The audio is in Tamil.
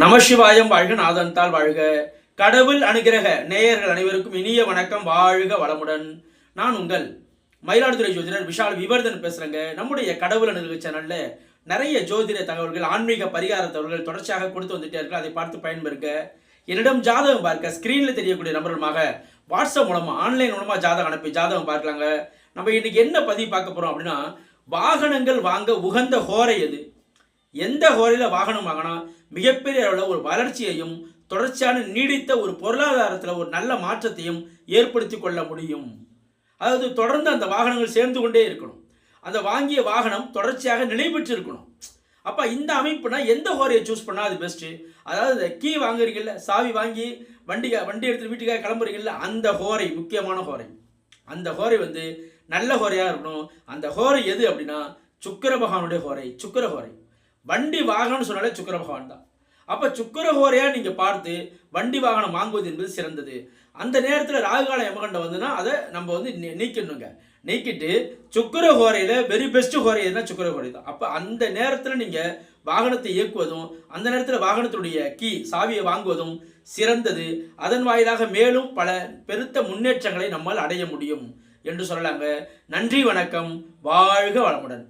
நமசிவாயம் வாழ்க நாதன்தால் வாழ்க. கடவுள் அனுகிரக நேயர்கள் அனைவருக்கும் இனிய வணக்கம். வாழ்க வளமுடன். நான் உங்கள் மயிலாடுதுறை ஜோதிடர் விஷால் விவர்தன் பேசுறேங்க. நம்முடைய கடவுள் அனுகிரக சேனல்ல நிறைய ஜோதிட தகவல்கள் ஆன்மீக பரிகார தகவல்கள் தொடர்ச்சியாக கொடுத்து வந்துட்டே இருக்கு. அதை பார்த்து பயன்பெறுங்க. என்னிடம் ஜாதகம் பார்க்க ஸ்கிரீன்ல தெரியக்கூடிய நபர்களுமாக வாட்ஸ்அப் மூலமா ஆன்லைன் மூலமா ஜாதகம் அனுப்பி ஜாதகம் பார்க்கலாங்க. நம்ம இன்னைக்கு என்ன பதிவு பார்க்க போறோம் அப்படின்னா வாகனங்கள் வாங்க உகந்த ஹோரை எது? எந்த ஹோரையில் வாகனம் வாங்கினா மிகப்பெரிய அளவில் ஒரு வளர்ச்சியையும் தொடர்ச்சியான நீடித்த ஒரு பொருளாதாரத்தில் ஒரு நல்ல மாற்றத்தையும் ஏற்படுத்தி கொள்ள முடியும். அதாவது தொடர்ந்து அந்த வாகனங்கள் சேர்ந்து கொண்டே இருக்கணும். அந்த வாங்கிய வாகனம் தொடர்ச்சியாக நிலை பெற்றிருக்கணும் அப்போ இந்த அமைப்புனா எந்த ஹோரையை சூஸ் பண்ணால் அது பெஸ்ட்டு அதாவது கீ வாங்குறீங்கல்ல சாவி வாங்கி வண்டி வண்டி எடுத்துகிட்டு வீட்டுக்காக கிளம்புறீங்கல்ல அந்த ஹோரை முக்கியமான ஹோரை அந்த ஹோரை வந்து நல்ல ஹோரையாக இருக்கணும். அந்த ஹோரை எது அப்படின்னா சுக்கர பகவானுடைய ஹோரை சுக்கிர ஹோரை வண்டி வாகனம்னு சொன்னாலே சுக்கர பகவான் தான். அப்போ சுக்கிர ஹோரையாக நீங்கள் பார்த்து வண்டி வாகனம் வாங்குவது என்பது சிறந்தது. அந்த நேரத்தில் ராகுகால யமகண்டம் வந்துன்னா அதை நம்ம வந்து நீ- நீக்கணுங்க நீக்கிட்டு சுக்கர ஹோரையில் வெரி பெஸ்ட் ஹோரை எதுனா ஹோரை தான். அப்போ அந்த நேரத்தில் நீங்கள் வாகனத்தை இயக்குவதும் அந்த நேரத்தில் வாகனத்துடைய கீ சாவியை வாங்குவதும் சிறந்தது. அதன் வாயிலாக மேலும் பல பெருத்த முன்னேற்றங்களை நம்மால் அடைய முடியும் என்று சொல்லலாங்க. நன்றி வணக்கம். வாழ்க வளமுடன்.